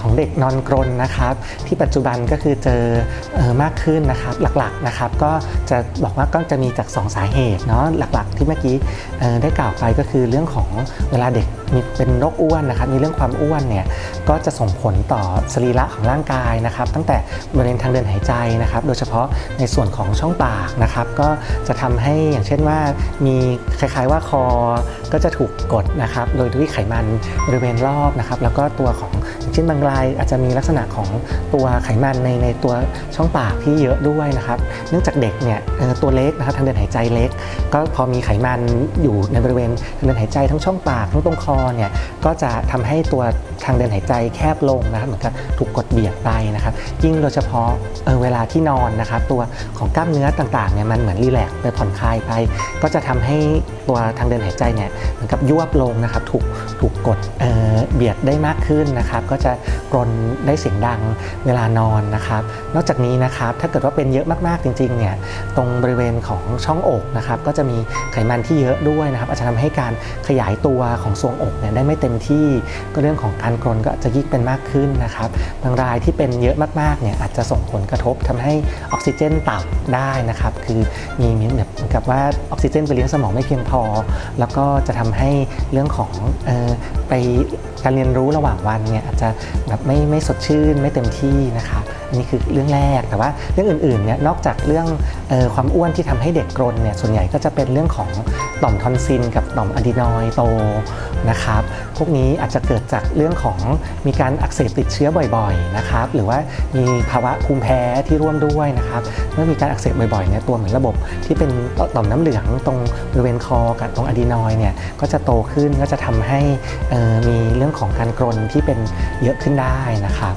ของเด็กนอนกรนนะครับ ที่ปัจจุบันก็คือเจอออมากขึ้นนะครับ หลักๆนะครับก็จะบอกว่าก็จะมีจาก 2 สาเหตุเนาะหลักๆ ที่เมื่อกี้ได้กล่าวไปก็คือเรื่องของเวลาเด็กมีเป็นโรคอ้วนนะครับมีเรื่องความอ้วนเนี่ยก็จะส่งผลต่อสรีระของร่างกายนะครับ ตั้งแต่บริเวณทางเดินหายใจนะครับ โดยเฉพาะในส่วนของช่องปากนะครับ ก็จะทำให้อย่างเช่นว่า มีคล้ายๆว่าคอก็จะถูกกดนะครับ โดยด้วยไขมันบริเวณรอบนะครับ แล้วก็ตัวของอย่างเช่นบางรายอาจจะมีลักษณะของตัวไขมันในในตัวช่องปากที่เยอะด้วยนะครับ เนื่องจากเด็กเนี่ยตัวเล็กนะครับทางเดินหายใจเล็ก ก็พอมีไขมันอยู่ในบริเวณทางเดินหายใจทั้งช่องปากทั้งตรงคอเนี่ยก็จะทำให้ตัวทางเดินหายใจแคบลงนะครับเหมือนกับถูกกดเบียดไปนะครับ ยิ่งโดยเฉพาะเเวลาที่นอนนะครับตัวของกล้ามเนื้อต่างๆเนี่ยมันเหมือนรีแลกซ์ไปผ่อนคลายไป ก็จะทำให้ตัวทางเดินหายใจเนี่ยเหมือนกับยวบลงนะครับถูกถูกกดเเบียดได้มากขึ้นนะครับก็จะ กรนได้เสียงดังเวลานอนนะครับ นอกจากนี้นะครับถ้าเกิดว่าเป็นเยอะมากๆจริงๆเนี่ยตรงบริเวณของช่องอกนะครับก็จะมีไขมันที่เยอะด้วยนะครับอาจจะทำให้การขยายตัวของทรวงอกเนี่ยได้ไม่เต็มที่ ก็เรื่องของการกรนก็จะยิ่งเป็นมากขึ้นนะครับบางรายที่เป็นเยอะมากๆเนี่ยอาจจะส่งผลกระทบทำให้ออกซิเจนต่ำได้นะครับคือมีมแบบเหมือนกับว่าออกซิเจนไปเลี้ยงสมองไม่เพียงพอ แล้วก็จะทำให้เรื่องของออไปการเรียนรู้ระหว่างวันเนี่ยอาจจะแบบไม่ไม่สดชื่นไม่เต็มที่นะครับ อันนี้คือเรื่องแรกแต่ว่าเรื่องอื่นๆเนี่ยนอกจากเรื่องออความอ้วนที่ทำให้เด็กกรนเนี่ยส่วนใหญ่ก็จะเป็นเรื่องของต่อมทอนซิลกับต่อมอะดีนอยโตนะครับพวกนี้อาจจะเกิดจากเรื่องของมีการอักเสบติดเชื้อบ่อยๆนะครับหรือว่ามีภาวะภูมิแพ้ที่ร่วมด้วยนะครับเมื่อมีการอักเสบบ่อยๆเนี่ยตัวเหมือนระบบที่เป็นต่อมน้ำเหลืองตรงบริเวณคอกับตรงอะดีนอยเนี่ยก็จะโตขึ้นก็จะทำให้มีเรื่องของการกรนที่เป็นเยอะขึ้นได้นะครับ